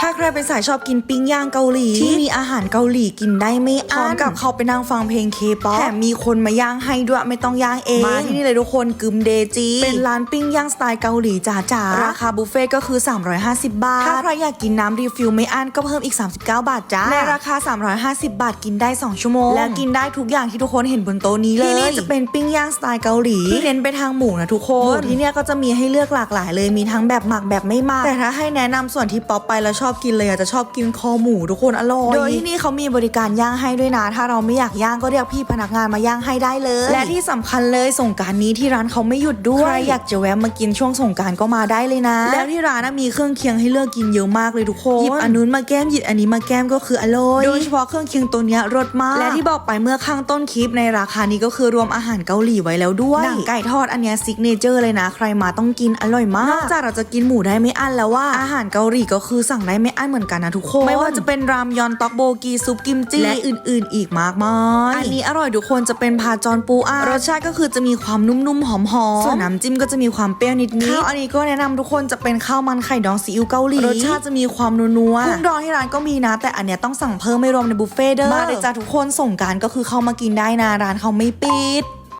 ถ้าใครเป็นสายชอบกินปิ้งย่างเกาหลี ที่มีอาหารเกาหลีกินได้ไม่อั้นพร้อมกับเขาไปนั่งฟังเพลงเคป๊อปแถมมีคนมาย่างให้ด้วยไม่ต้องย่างเอง มาที่นี่เลยทุกคนกึมเดจีเป็นร้านปิ้งย่างสไตล์เกาหลีจ๋าจ๋าๆราคาบุฟเฟ่ต์ก็คือ 350 บาท ถ้าใครอยากกินน้ำรีฟิลไม่อั้นก็เพิ่มอีก 39 บาทจ้าในราคา 350 บาทกินได้ 2 ชั่วโมง และกินได้ทุกอย่างที่ทุกคนเห็นบนโต๊ะนี้เลยที่นี่จะเป็นปิ้งย่างสไตล์เกาหลีที่เน้นไปทางหมูนะทุกคนหมูที่เนี่ยก็จะมีให้เลือกหลากหลายเลยมีทั้งแบบหมักแบบไม่หมักแต่ถ้าให้แนะนำส่วนที่ป๊อปไปแล้วชอบกินเลยอาจจะชอบกินคอหมูทุกคนอร่อย โดยที่นี่เขามีบริการย่างให้ด้วยนะ ถ้าเราไม่อยากย่างก็เรียกพี่พนักงานมาย่างให้ได้เลย และที่สำคัญเลยส่งกรารนี้ที่ร้านเขาไม่หยุดด้วย ใครอยากจะแวะมากินช่วงส่งกรารก็มาได้เลยนะ แล้วที่ร้านนะมีเครื่องเคียงให้เลือกกินเยอะมากเลยทุกคนหยิบอันนู้นมาแก้มหยิบอันนี้มาแก้มก็คืออร่อย โดยเฉพาะเครื่องเคียงตัวเนี้ยรสมาก และที่บอกไปเมื่อข้างต้นคลิปในราคานี้ก็คือรวมอาหารเกาหลีไว้แล้วด้วยหนังไก่ทอดอันเนี้ยซิกเนเจอร์เลยนะ ใครมาต้องกินอร่อยมากนอกจากเราจะกินหมูได้ไม่อั้นแล้วว่าอาหารเกาหลีก็คือสั่งได้ไม่อั้นเหมือนกันนะทุกคน ไม่ว่าจะเป็นรามยอนต็อกโบกีซุปกิมจิและอื่นๆ อีกมากมายอันนี้อร่อยทุกคนจะเป็นพาจอนปูอัดรสชาติก็คือจะมีความนุ่มๆหอมๆส่วนน้ำจิ้มก็จะมีความเปรี้ยวนิดๆข้าวอันนี้ก็แนะนำทุกคนจะเป็นข้าวมันไข่ดองซีอิ๊วเกาหลีรสชาติจะมีความนัวๆกุ้งดองที่ร้านก็มีนะ แต่อันเนี้ยต้องสั่งเพิ่มไม่รวมในบุฟเฟ่ต์เด้อมาเลยจ้าทุกคนส่งกรารก็คือเข้ามากินได้นะร้านเขาไม่ปิด